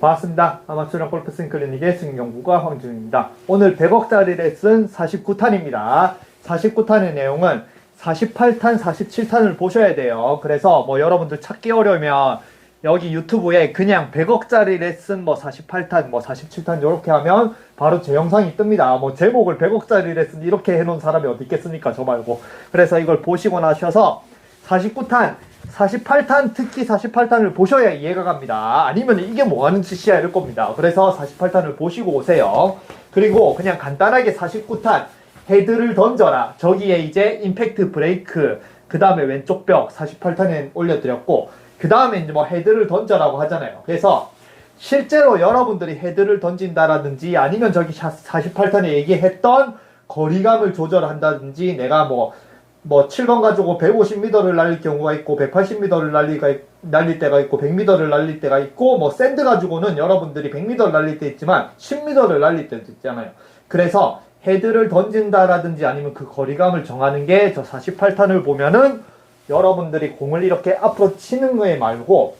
반갑습니다. 아마추어 골프 스윙 클리닉의 승경구가 황준입니다. 오늘 100억짜리 레슨 49탄입니다. 49탄의 내용은 48탄, 47탄을 보셔야 돼요. 그래서 뭐 여러분들 찾기 어려우면 여기 유튜브에 그냥 100억짜리 레슨 뭐 48탄, 뭐 47탄 이렇게 하면 바로 제 영상이 뜹니다. 뭐 제목을 100억짜리 레슨 이렇게 해놓은 사람이 어디 있겠습니까? 저 말고. 그래서 이걸 보시고 나셔서 49탄, 48탄, 특히 48탄을 보셔야 이해가 갑니다. 아니면 이게 뭐 하는 짓이야 이럴 겁니다. 그래서 48탄을 보시고 오세요. 그리고 그냥 간단하게 49탄, 헤드를 던져라. 저기에 이제 임팩트 브레이크, 그 다음에 왼쪽 벽 48탄에 올려드렸고, 그 다음에 이제 뭐 헤드를 던져라고 하잖아요. 그래서 실제로 여러분들이 헤드를 던진다라든지 아니면 저기 48탄에 얘기했던 거리감을 조절한다든지 내가 뭐, 뭐 7번 가지고 150m를 날릴 경우가 있고 180m를 날리가, 날릴 때가 있고 100m를 날릴 때가 있고 뭐 샌드 가지고는 여러분들이 100m를 날릴 때 있지만 10m를 날릴 때도 있잖아요. 그래서 헤드를 던진다라든지 아니면 그 거리감을 정하는 게 저 48탄을 보면은 여러분들이 공을 이렇게 앞으로 치는 거에 말고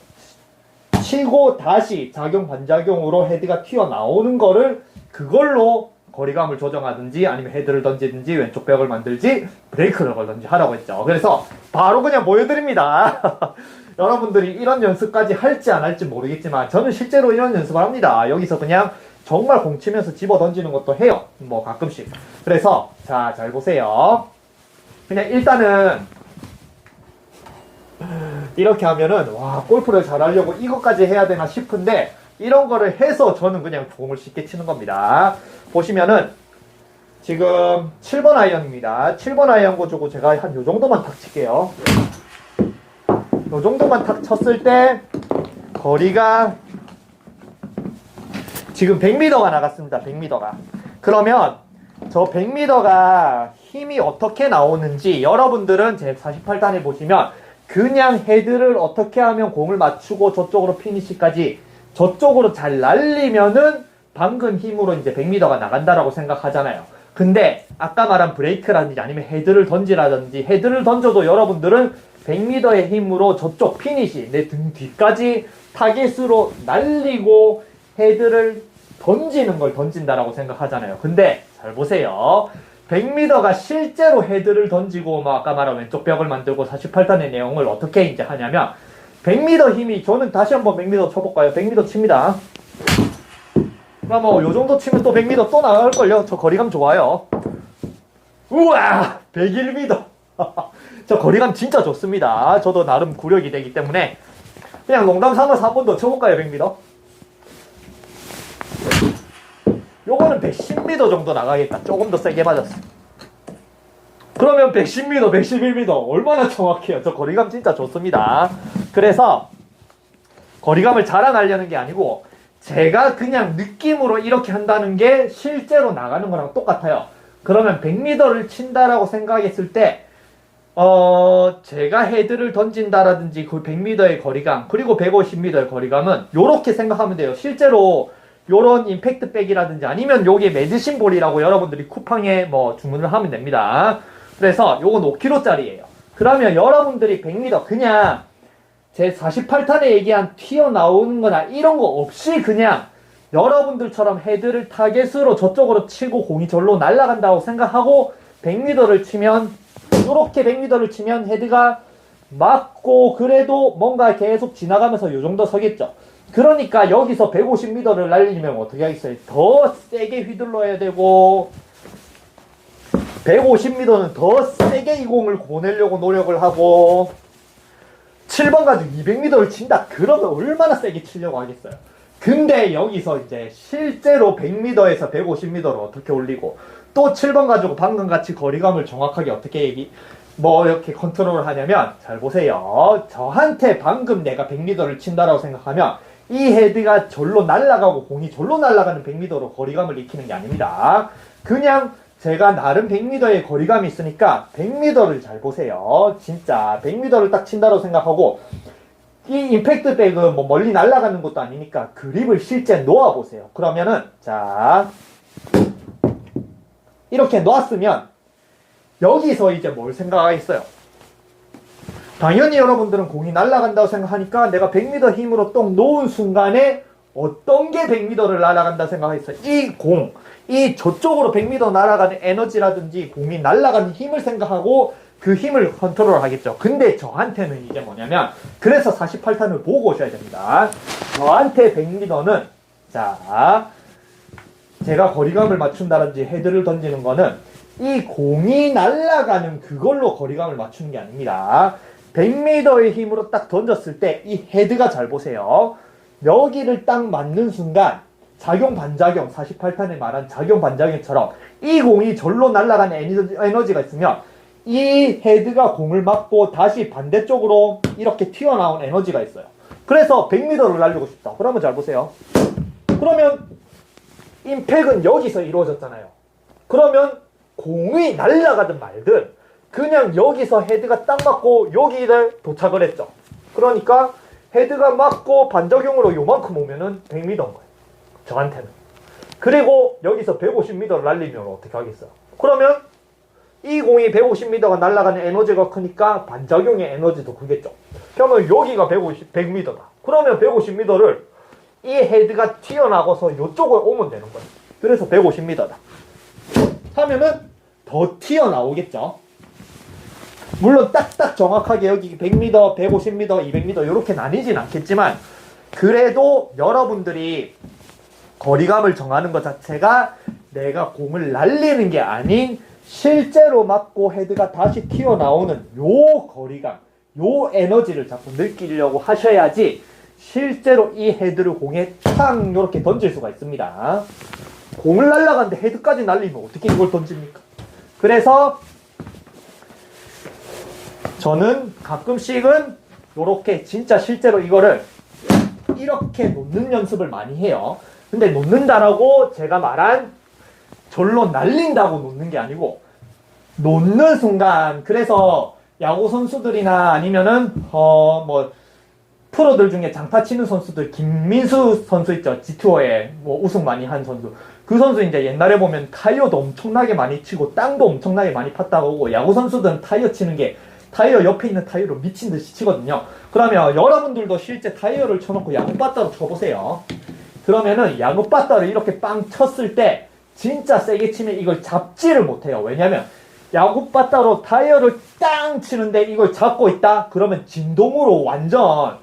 치고 다시 작용 반작용으로 헤드가 튀어나오는 거를 그걸로 거리감을 조정하든지 아니면 헤드를 던지든지 왼쪽 벽을 만들지 브레이크를 걸든지 하라고 했죠. 그래서 바로 그냥 보여드립니다. 여러분들이 이런 연습까지 할지 안 할지 모르겠지만 저는 실제로 이런 연습을 합니다. 여기서 그냥 정말 공 치면서 집어 던지는 것도 해요. 뭐 가끔씩. 그래서 자, 잘 보세요. 그냥 일단은 이렇게 하면은 와 골프를 잘하려고 이것까지 해야 되나 싶은데 이런 거를 해서 저는 그냥 공을 쉽게 치는 겁니다. 보시면은 지금 7번 아이언입니다. 7번 아이언 가지고 제가 한 요 정도만 탁 칠게요. 요 정도만 탁 쳤을 때 거리가 지금 100m가 나갔습니다. 100m가. 그러면 저 100m가 힘이 어떻게 나오는지 여러분들은 제 48단에 보시면 그냥 헤드를 어떻게 하면 공을 맞추고 저쪽으로 피니시까지 저쪽으로 잘 날리면은 방금 힘으로 이제 100m가 나간다라고 생각하잖아요. 근데 아까 말한 브레이크라든지 아니면 헤드를 던지라든지 헤드를 던져도 여러분들은 100m의 힘으로 저쪽 피니시 내 등 뒤까지 타겟으로 날리고 헤드를 던지는 걸 던진다라고 생각하잖아요. 근데 잘 보세요. 100m가 실제로 헤드를 던지고 뭐 아까 말한 왼쪽 벽을 만들고 48탄의 내용을 어떻게 이제 하냐면 100m 힘이 저는 다시 한번 100m 쳐볼까요? 100m 칩니다. 그럼 뭐 요 정도 치면 또 100m 또 나갈걸요? 저 거리감 좋아요. 우와! 101m. 저 거리감 진짜 좋습니다. 저도 나름 구력이 되기 때문에 그냥 농담 삼아서 한 번 더 쳐볼까요? 100m? 요거는 110m 정도 나가겠다. 조금 더 세게 맞았어. 그러면 110m, 111m 얼마나 정확해요. 저 거리감 진짜 좋습니다. 그래서 거리감을 자랑하려는 게 아니고 제가 그냥 느낌으로 이렇게 한다는 게 실제로 나가는 거랑 똑같아요. 그러면 100m를 친다라고 생각했을 때 어, 제가 헤드를 던진다라든지 그 100m의 거리감, 그리고 150m의 거리감은 요렇게 생각하면 돼요. 실제로 요런 임팩트 백이라든지 아니면 요게 메드신 볼이라고 여러분들이 쿠팡에 뭐 주문을 하면 됩니다. 그래서 요건 5kg짜리예요. 그러면 여러분들이 100m 그냥 제 48탄에 얘기한 튀어나오는 거나 이런 거 없이 그냥 여러분들처럼 헤드를 타겟으로 저쪽으로 치고 공이 절로 날아간다고 생각하고 100m를 치면 이렇게 100m를 치면 헤드가 맞고 그래도 뭔가 계속 지나가면서 요 정도 서겠죠. 그러니까 여기서 150m를 날리면 어떻게 하겠어요? 더 세게 휘둘러야 되고 150m는 더 세게 이 공을 보내려고 노력을 하고 7번 가지고 200m를 친다. 그러면 얼마나 세게 치려고 하겠어요. 근데 여기서 이제 실제로 100m에서 150m를 어떻게 올리고 또 7번 가지고 방금 같이 거리감을 정확하게 어떻게 얘기 뭐 이렇게 컨트롤을 하냐면 잘 보세요. 저한테 방금 내가 100m를 친다라고 생각하면 이 헤드가 절로 날아가고 공이 절로 날아가는 100m로 거리감을 익히는 게 아닙니다. 그냥 제가 나름 100m의 거리감이 있으니까 100m를 잘 보세요. 진짜 100m를 딱 친다고 생각하고 이 임팩트 백은 뭐 멀리 날아가는 것도 아니니까 그립을 실제 놓아 보세요. 그러면은 자 이렇게 놓았으면 여기서 이제 뭘 생각하겠어요? 당연히 여러분들은 공이 날아간다고 생각하니까 내가 100m 힘으로 똥 놓은 순간에 어떤 게 100m를 날아간다 생각했어요. 이 공, 이 저쪽으로 100m 날아가는 에너지라든지 공이 날아가는 힘을 생각하고 그 힘을 컨트롤 하겠죠. 근데 저한테는 이제 뭐냐면 그래서 48탄을 보고 오셔야 됩니다. 저한테 100m는 자 제가 거리감을 맞춘다든지 헤드를 던지는 거는 이 공이 날아가는 그걸로 거리감을 맞추는 게 아닙니다. 100m의 힘으로 딱 던졌을 때 이 헤드가 잘 보세요. 여기를 딱 맞는 순간 작용 반작용 48탄에 말한 작용 반작용처럼 이 공이 절로 날아가는 에너지, 에너지가 있으면 이 헤드가 공을 맞고 다시 반대쪽으로 이렇게 튀어나온 에너지가 있어요. 그래서 100m를 날리고 싶다. 그러면 잘 보세요. 그러면 임팩은 여기서 이루어졌잖아요. 그러면 공이 날아가든 말든 그냥 여기서 헤드가 딱 맞고 여기를 도착을 했죠. 그러니까 헤드가 맞고 반작용으로 요만큼 오면은 100m인 거예요. 저한테는. 그리고 여기서 150m를 날리면 어떻게 하겠어요? 그러면 이 공이 150m가 날아가는 에너지가 크니까 반작용의 에너지도 크겠죠. 그러면 여기가 150, 100m다. 그러면 150m를 이 헤드가 튀어나가서 이쪽으로 오면 되는 거예요. 그래서 150m다. 하면은 더 튀어나오겠죠. 물론 딱딱 정확하게 여기 100m, 150m, 200m 이렇게 나뉘진 않겠지만 그래도 여러분들이 거리감을 정하는 것 자체가 내가 공을 날리는 게 아닌 실제로 맞고 헤드가 다시 튀어나오는 요 거리감, 요 에너지를 자꾸 느끼려고 하셔야지 실제로 이 헤드를 공에 탕 이렇게 던질 수가 있습니다. 공을 날라가는데 헤드까지 날리면 어떻게 이걸 던집니까? 그래서 저는 가끔씩은 이렇게 진짜 실제로 이거를 이렇게 놓는 연습을 많이 해요. 근데 놓는다라고 제가 말한 절로 날린다고 놓는 게 아니고 놓는 순간 그래서 야구 선수들이나 아니면은 어 뭐 프로들 중에 장타 치는 선수들 김민수 선수 있죠 G2어에 뭐 우승 많이 한 선수 그 선수 이제 옛날에 보면 타이어도 엄청나게 많이 치고 땅도 엄청나게 많이 팠다고 하고 야구 선수들은 타이어 치는 게 타이어 옆에 있는 타이어로 미친 듯이 치거든요. 그러면 여러분들도 실제 타이어를 쳐놓고 야구 바따로 쳐보세요. 그러면은 야구 바따를 이렇게 빵 쳤을 때 진짜 세게 치면 이걸 잡지를 못해요. 왜냐면 야구 바따로 타이어를 땅 치는데 이걸 잡고 있다? 그러면 진동으로 완전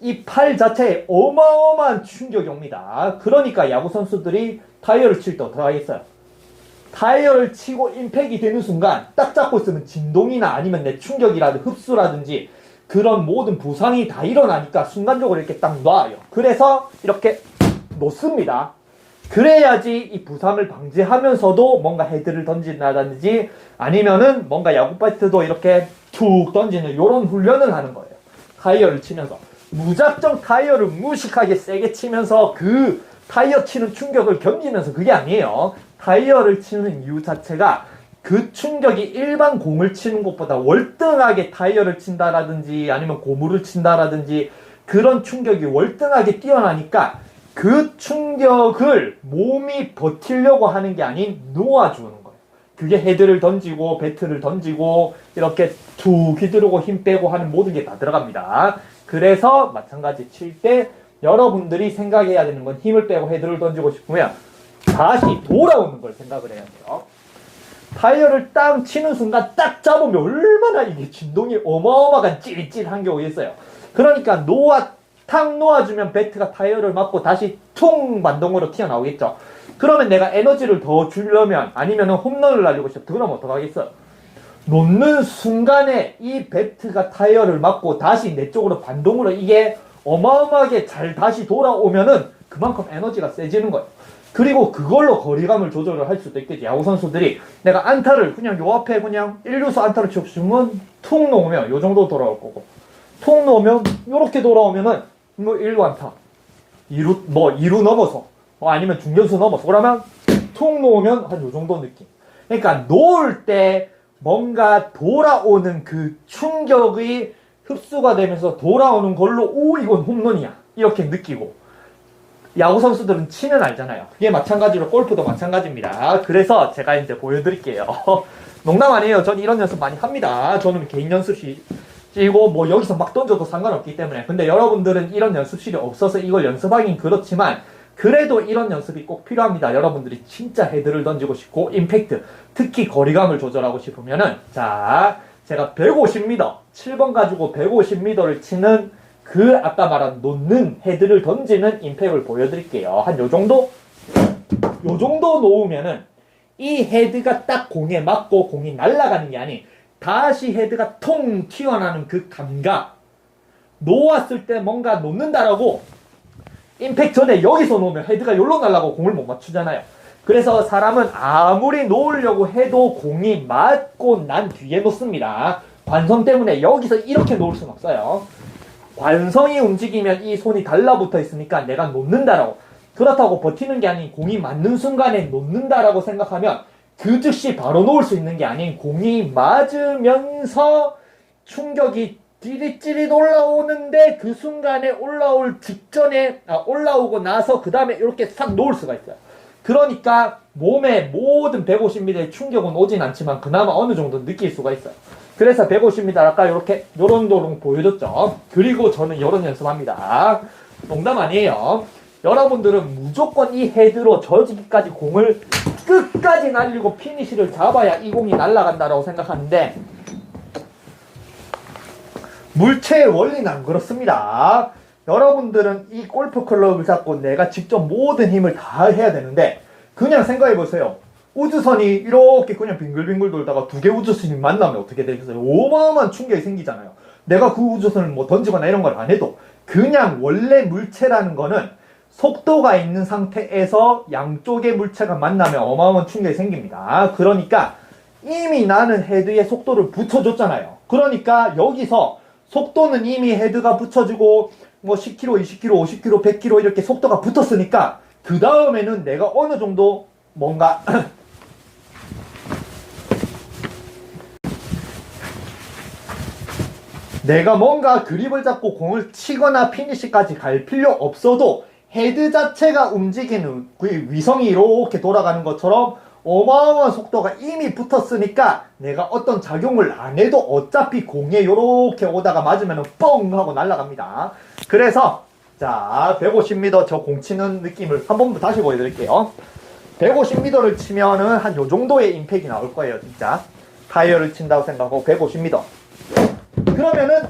이 팔 자체에 어마어마한 충격이 옵니다. 그러니까 야구 선수들이 타이어를 칠 때 어떻게 하겠어요? 타이어를 치고 임팩이 되는 순간 딱 잡고 있으면 진동이나 아니면 내 충격이라든지 흡수라든지 그런 모든 부상이 다 일어나니까 순간적으로 이렇게 딱 놔요. 그래서 이렇게 놓습니다. 그래야지 이 부상을 방지하면서도 뭔가 헤드를 던진다든지 아니면은 뭔가 야구 파트도 이렇게 툭 던지는 이런 훈련을 하는 거예요. 타이어를 치면서 무작정 타이어를 무식하게 세게 치면서 그 타이어 치는 충격을 견디면서 그게 아니에요. 타이어를 치는 이유 자체가 그 충격이 일반 공을 치는 것보다 월등하게 타이어를 친다라든지 아니면 고무를 친다라든지 그런 충격이 월등하게 뛰어나니까 그 충격을 몸이 버티려고 하는 게 아닌 놓아주는 거예요. 그게 헤드를 던지고 배트를 던지고 이렇게 툭 휘두르고 힘 빼고 하는 모든 게 다 들어갑니다. 그래서 마찬가지 칠 때 여러분들이 생각해야 되는 건 힘을 빼고 헤드를 던지고 싶으면 다시 돌아오는 걸 생각을 해야 돼요. 타이어를 딱 치는 순간 딱 잡으면 얼마나 이게 진동이 어마어마한 찌릿찌릿한 게 오겠어요. 그러니까 놓아 탁 놓아주면 배트가 타이어를 맞고 다시 퉁 반동으로 튀어나오겠죠. 그러면 내가 에너지를 더 주려면 아니면 홈런을 날리고 싶다. 그러면 어떡하겠어요? 놓는 순간에 이 배트가 타이어를 맞고 다시 내 쪽으로 반동으로 이게 어마어마하게 잘 다시 돌아오면은 그만큼 에너지가 세지는 거예요. 그리고 그걸로 거리감을 조절을 할 수도 있겠지. 야구 선수들이 내가 안타를 그냥 요 앞에 그냥 1루수 안타를 치고 싶으면 툭 놓으면 요 정도 돌아올 거고. 툭 놓으면 요렇게 돌아오면은 뭐 1루 안타. 2루 뭐 2루 넘어서 뭐 아니면 중견수 넘어서. 그러면 툭 놓으면 한 요 정도 느낌. 그러니까 놓을 때 뭔가 돌아오는 그 충격이 흡수가 되면서 돌아오는 걸로 오 이건 홈런이야. 이렇게 느끼고 야구 선수들은 치면 알잖아요. 그게 마찬가지로 골프도 마찬가지입니다. 그래서 제가 이제 보여드릴게요. 농담 아니에요. 전 이런 연습 많이 합니다. 저는 개인 연습 시, 이거 뭐 여기서 막 던져도 상관없기 때문에 근데 여러분들은 이런 연습실이 없어서 이걸 연습하긴 그렇지만 그래도 이런 연습이 꼭 필요합니다. 여러분들이 진짜 헤드를 던지고 싶고 임팩트 특히 거리감을 조절하고 싶으면은 자 제가 150m 7번 가지고 150m를 치는 그 아까 말한 놓는 헤드를 던지는 임팩을 보여드릴게요. 한 요 정도 요 정도 놓으면은 이 헤드가 딱 공에 맞고 공이 날아가는 게 아닌 다시 헤드가 통 튀어나오는 그 감각 놓았을 때 뭔가 놓는다라고 임팩 전에 여기서 놓으면 헤드가 여기로 날라고 공을 못 맞추잖아요. 그래서 사람은 아무리 놓으려고 해도 공이 맞고 난 뒤에 놓습니다. 관성 때문에 여기서 이렇게 놓을 수는 없어요. 관성이 움직이면 이 손이 달라붙어 있으니까 내가 놓는다라고. 그렇다고 버티는 게 아닌 공이 맞는 순간에 놓는다라고 생각하면 그 즉시 바로 놓을 수 있는 게 아닌 공이 맞으면서 충격이 찌릿찌릿 올라오는데 그 순간에 올라올 직전에 아, 올라오고 나서 그 다음에 이렇게 싹 놓을 수가 있어요. 그러니까 몸에 모든 150m의 충격은 오진 않지만 그나마 어느 정도 느낄 수가 있어요. 그래서 150m 아까 이렇게 요런도롱 보여줬죠. 그리고 저는 요런 연습합니다. 농담 아니에요. 여러분들은 무조건 이 헤드로 저지기까지 공을 끝까지 날리고 피니시를 잡아야 이 공이 날아간다라고 생각하는데 물체의 원리는 안 그렇습니다. 여러분들은 이 골프 클럽을 잡고 내가 직접 모든 힘을 다 해야 되는데 그냥 생각해 보세요. 우주선이 이렇게 그냥 빙글빙글 돌다가 두 개 우주선이 만나면 어떻게 되겠어요? 어마어마한 충격이 생기잖아요. 내가 그 우주선을 뭐 던지거나 이런 걸 안 해도 그냥 원래 물체라는 거는 속도가 있는 상태에서 양쪽의 물체가 만나면 어마어마한 충격이 생깁니다. 그러니까 이미 나는 헤드에 속도를 붙여줬잖아요. 그러니까 여기서 속도는 이미 헤드가 붙여주고 뭐 10km, 20km, 50km, 100km 이렇게 속도가 붙었으니까 그 다음에는 내가 어느 정도 뭔가 내가 뭔가 그립을 잡고 공을 치거나 피니시까지 갈 필요 없어도 헤드 자체가 움직이는 그 위성이 이렇게 돌아가는 것처럼 어마어마한 속도가 이미 붙었으니까 내가 어떤 작용을 안 해도 어차피 공에 이렇게 오다가 맞으면 뻥 하고 날아갑니다. 그래서 자 150m 저 공 치는 느낌을 한번더 다시 보여드릴게요. 150m를 치면은 한 요 정도의 임팩이 나올 거예요, 진짜. 타이어를 친다고 생각하고 150m. 그러면은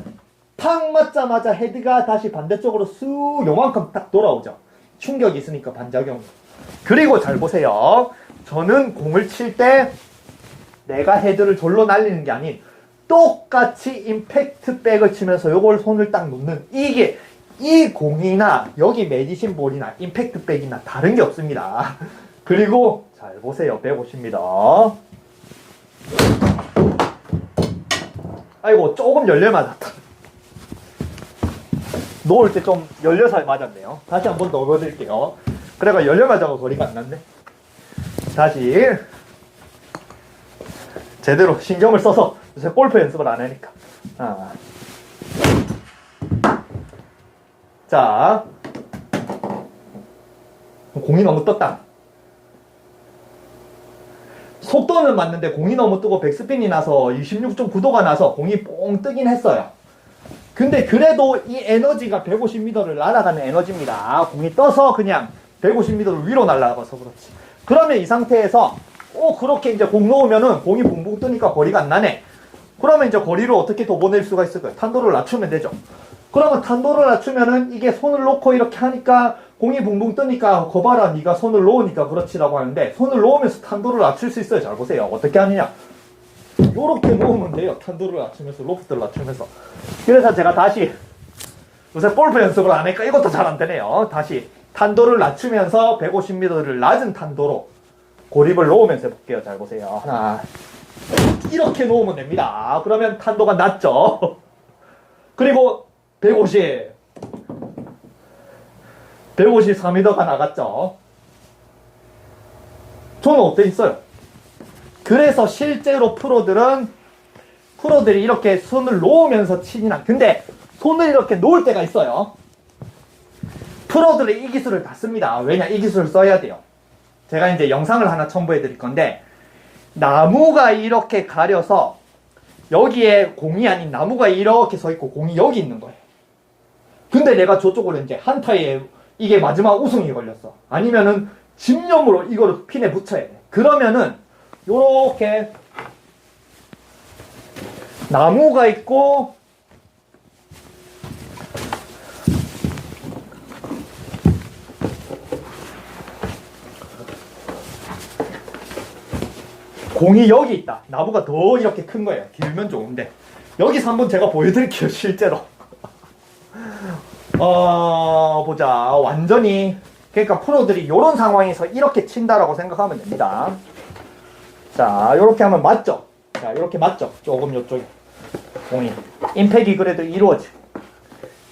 팍 맞자마자 헤드가 다시 반대쪽으로 쑥 요만큼 딱 돌아오죠. 충격이 있으니까 반작용. 그리고 잘 보세요. 저는 공을 칠 때 내가 헤드를 절로 날리는 게 아닌 똑같이 임팩트 백을 치면서 요걸 손을 딱 놓는 이게 이 공이나 여기 메디신 볼이나 임팩트 백이나 다른 게 없습니다. 그리고 잘 보세요. 150m. 아이고 조금 열려 맞았다. 놓을 때 좀 열려서 맞았네요. 다시 한번더 보여드릴게요. 그래가 열려 맞아서 소리가 안 났네. 다시 제대로 신경을 써서 요새 골프 연습을 안 하니까. 아. 자, 공이 너무 떴다. 속도는 맞는데 공이 너무 뜨고 백스핀이 나서 26.9도가 나서 공이 뽕 뜨긴 했어요. 근데 그래도 이 에너지가 150m를 날아가는 에너지입니다. 공이 떠서 그냥 150m를 위로 날아가서 그렇지. 그러면 이 상태에서 오 그렇게 이제 공 놓으면은 공이 붕붕 뜨니까 거리가 안 나네. 그러면 이제 거리를 어떻게 더 보낼 수가 있을까요? 탄도를 낮추면 되죠. 그러면 탄도를 낮추면은 이게 손을 놓고 이렇게 하니까 공이 붕붕 뜨니까 거봐라 네가 손을 놓으니까 그렇지라고 하는데 손을 놓으면서 탄도를 낮출 수 있어요. 잘 보세요. 어떻게 하느냐? 요렇게 놓으면 돼요. 탄도를 낮추면서 로프트를 낮추면서. 그래서 제가 다시 요새 골프 연습을 안 하니까 이것도 잘 안 되네요. 다시 탄도를 낮추면서 150m를 낮은 탄도로 고립을 놓으면서 해볼게요. 잘 보세요. 하나 이렇게 놓으면 됩니다. 그러면 탄도가 낮죠. 그리고 150 154m가 나갔죠. 저는 어때 있어요? 그래서 실제로 프로들은 프로들이 이렇게 손을 놓으면서 치진 않. 근데 손을 이렇게 놓을 때가 있어요. 프로들이 이 기술을 다 씁니다. 왜냐 이 기술을 써야 돼요. 제가 이제 영상을 하나 첨부해 드릴 건데 나무가 이렇게 가려서 여기에 공이 아닌 나무가 이렇게 서 있고 공이 여기 있는 거예요. 근데 내가 저쪽으로 이제 한타에 이게 마지막 우승이 걸렸어. 아니면은 집념으로 이거를 핀에 붙여야 돼. 그러면은 요렇게 나무가 있고 공이 여기 있다. 나무가 더 이렇게 큰 거예요. 길면 좋은데. 여기서 한번 제가 보여드릴게요, 실제로. 어, 보자. 완전히. 그러니까 프로들이 이런 상황에서 이렇게 친다라고 생각하면 됩니다. 자, 이렇게 하면 맞죠? 자, 이렇게 맞죠? 조금 요쪽에. 공이. 임팩이 그래도 이루어지.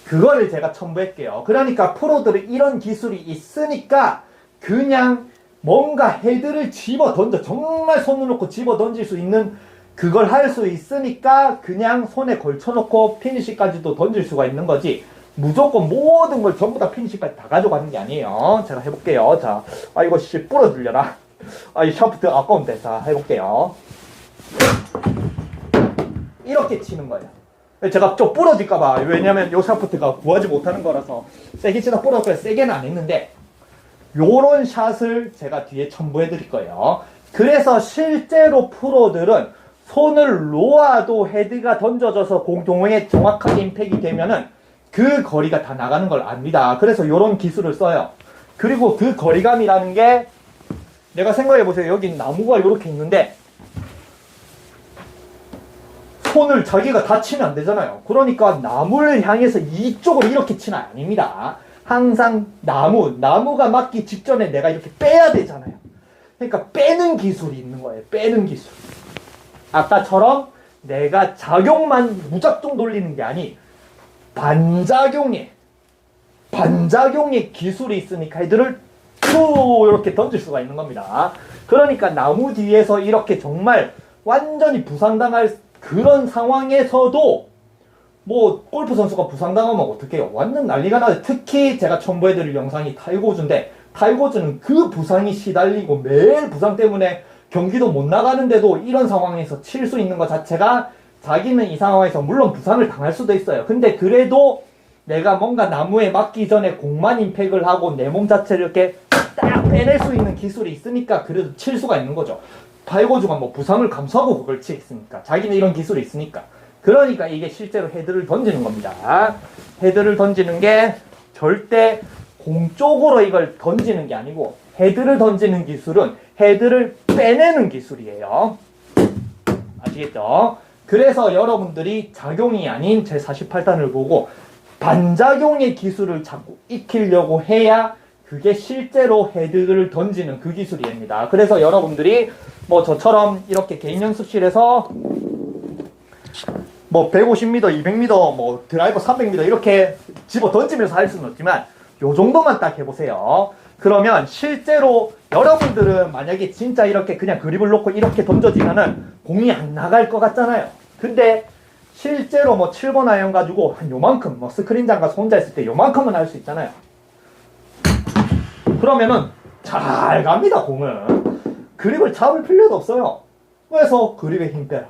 그거를 제가 첨부할게요. 그러니까 프로들은 이런 기술이 있으니까 그냥 뭔가 헤드를 집어 던져 정말 손을 놓고 집어 던질 수 있는 그걸 할 수 있으니까 그냥 손에 걸쳐놓고 피니시까지도 던질 수가 있는 거지 무조건 모든 걸 전부 다 피니시까지 다 가져가는 게 아니에요. 제가 해볼게요. 자 아 이거 씨 부러들려라 아 이 샤프트 아까운데. 자 해볼게요. 이렇게 치는 거예요. 제가 좀 부러질까봐. 왜냐면 요 샤프트가 구하지 못하는 거라서 세게 부러질 거예요 세게는 안 했는데 요런 샷을 제가 뒤에 첨부해 드릴 거예요. 그래서 실제로 프로들은 손을 놓아도 헤드가 던져져서 공동에 정확하게 임팩이 되면은 그 거리가 다 나가는 걸 압니다. 그래서 요런 기술을 써요. 그리고 그 거리감이라는 게 내가 생각해 보세요. 여기 나무가 이렇게 있는데 손을 자기가 다 치면 안 되잖아요. 그러니까 나무를 향해서 이쪽으로 이렇게 치는 아닙니다. 항상 나무, 나무가 맞기 직전에 내가 이렇게 빼야 되잖아요. 그러니까 빼는 기술이 있는 거예요. 빼는 기술. 아까처럼 내가 작용만 무작정 돌리는 게 아니 반작용에 반작용의 기술이 있으니까 애들을 툭 이렇게 던질 수가 있는 겁니다. 그러니까 나무 뒤에서 이렇게 정말 완전히 부상당할 그런 상황에서도 뭐 골프 선수가 부상당하면 어떡해요? 완전 난리가 나요. 특히 제가 첨부해드릴 영상이 타이거즈인데 타이거즈는 그 부상이 시달리고 매일 부상 때문에 경기도 못 나가는데도 이런 상황에서 칠 수 있는 것 자체가 자기는 이 상황에서 물론 부상을 당할 수도 있어요. 근데 그래도 내가 뭔가 나무에 맞기 전에 공만 임팩을 하고 내 몸 자체를 이렇게 딱 빼낼 수 있는 기술이 있으니까 그래도 칠 수가 있는 거죠. 타이거즈가 뭐 부상을 감수하고 그걸 치겠습니까? 자기는 이런 기술이 있으니까. 그러니까 이게 실제로 헤드를 던지는 겁니다. 헤드를 던지는 게 절대 공 쪽으로 이걸 던지는 게 아니고 헤드를 던지는 기술은 헤드를 빼내는 기술이에요. 아시겠죠? 그래서 여러분들이 작용이 아닌 제 48단을 보고 반작용의 기술을 자꾸 익히려고 해야 그게 실제로 헤드를 던지는 그 기술입니다. 그래서 여러분들이 뭐 저처럼 이렇게 개인 연습실에서 뭐 150m, 200m, 뭐 드라이버 300m 이렇게 집어 던지면서 할 수는 없지만 요 정도만 딱 해보세요. 그러면 실제로 여러분들은 만약에 진짜 이렇게 그냥 그립을 놓고 이렇게 던져지면은 공이 안 나갈 것 같잖아요. 근데 실제로 뭐 7번 아이언 가지고 한 요만큼 뭐 스크린 장가서 혼자 있을 때 요만큼은 할 수 있잖아요. 그러면은 잘 갑니다 공은. 그립을 잡을 필요도 없어요. 그래서 그립에 힘 빼라.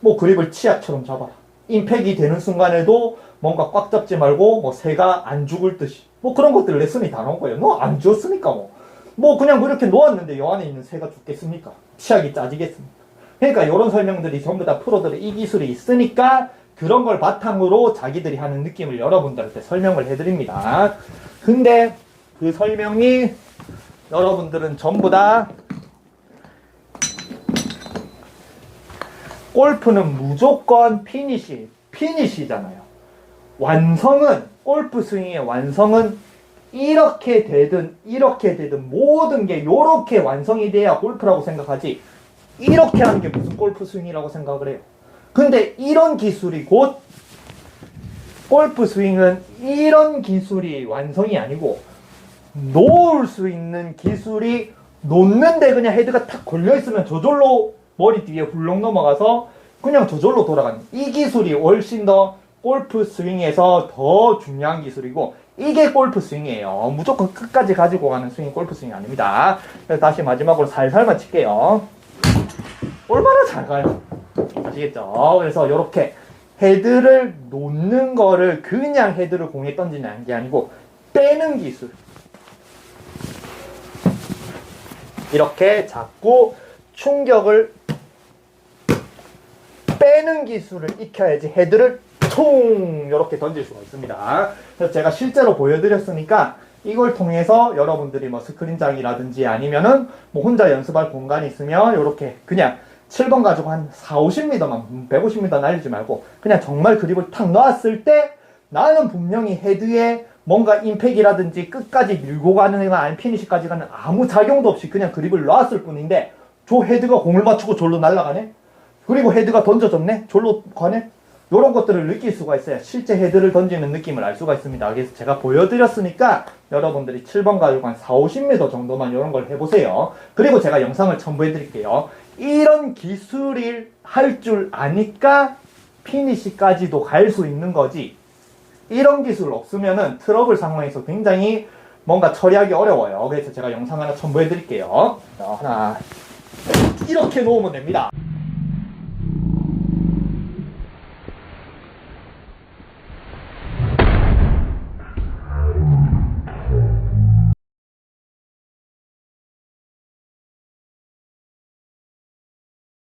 뭐 그립을 치약처럼 잡아라. 임팩이 되는 순간에도 뭔가 꽉 잡지 말고 뭐 새가 안 죽을 듯이 뭐 그런 것들 레슨이 다 나온 거예요. 너안 죽었으니까 뭐. 뭐 그냥 그렇게 놓았는데 요 안에 있는 새가 죽겠습니까? 치약이 짜지겠습니까? 그러니까 이런 설명들이 전부 다 프로들의 이 기술이 있으니까 그런 걸 바탕으로 자기들이 하는 느낌을 여러분들한테 설명을 해드립니다. 근데 그 설명이 여러분들은 전부 다 골프는 무조건 피니시, 피니시잖아요. 완성은, 골프 스윙의 완성은 이렇게 되든, 이렇게 되든, 모든 게 이렇게 완성이 돼야 골프라고 생각하지, 이렇게 하는 게 무슨 골프 스윙이라고 생각을 해요. 근데 이런 기술이 곧, 골프 스윙은 이런 기술이 완성이 아니고, 놓을 수 있는 기술이 놓는데 그냥 헤드가 탁 걸려 있으면 저절로 머리 뒤에 훌렁 넘어가서 그냥 저절로 돌아가는 이 기술이 훨씬 더 골프 스윙에서 더 중요한 기술이고 이게 골프 스윙이에요. 무조건 끝까지 가지고 가는 스윙이 골프 스윙이 아닙니다. 그래서 다시 마지막으로 살살만 칠게요. 얼마나 잘 가요. 아시겠죠? 그래서 이렇게 헤드를 놓는 거를 그냥 헤드를 공에 던지는 게 아니고 빼는 기술. 이렇게 잡고 충격을 빼는 기술을 익혀야지 헤드를 총 이렇게 던질 수가 있습니다. 그래서 제가 실제로 보여드렸으니까 이걸 통해서 여러분들이 뭐 스크린장이라든지 아니면은 뭐 혼자 연습할 공간이 있으면 이렇게 그냥 7번 가지고 한 4, 50m만 150m 날리지 말고 그냥 정말 그립을 탁 놨을 때 나는 분명히 헤드에 뭔가 임팩이라든지 끝까지 밀고 가는 애가 아닌 피니시까지 가는 아무 작용도 없이 그냥 그립을 놨을 뿐인데 저 헤드가 공을 맞추고 졸로 날아가네? 그리고 헤드가 던져졌네? 졸로 가네? 이런 것들을 느낄 수가 있어요. 실제 헤드를 던지는 느낌을 알 수가 있습니다. 그래서 제가 보여드렸으니까 여러분들이 7번 가지고 한 4, 50m 정도만 이런 걸 해보세요. 그리고 제가 영상을 첨부해드릴게요. 이런 기술을 할 줄 아니까 피니시까지도 갈 수 있는 거지. 이런 기술 없으면은 트러블 상황에서 굉장히 뭔가 처리하기 어려워요. 그래서 제가 영상 하나 첨부해드릴게요. 자, 하나. 이렇게 놓으면 됩니다.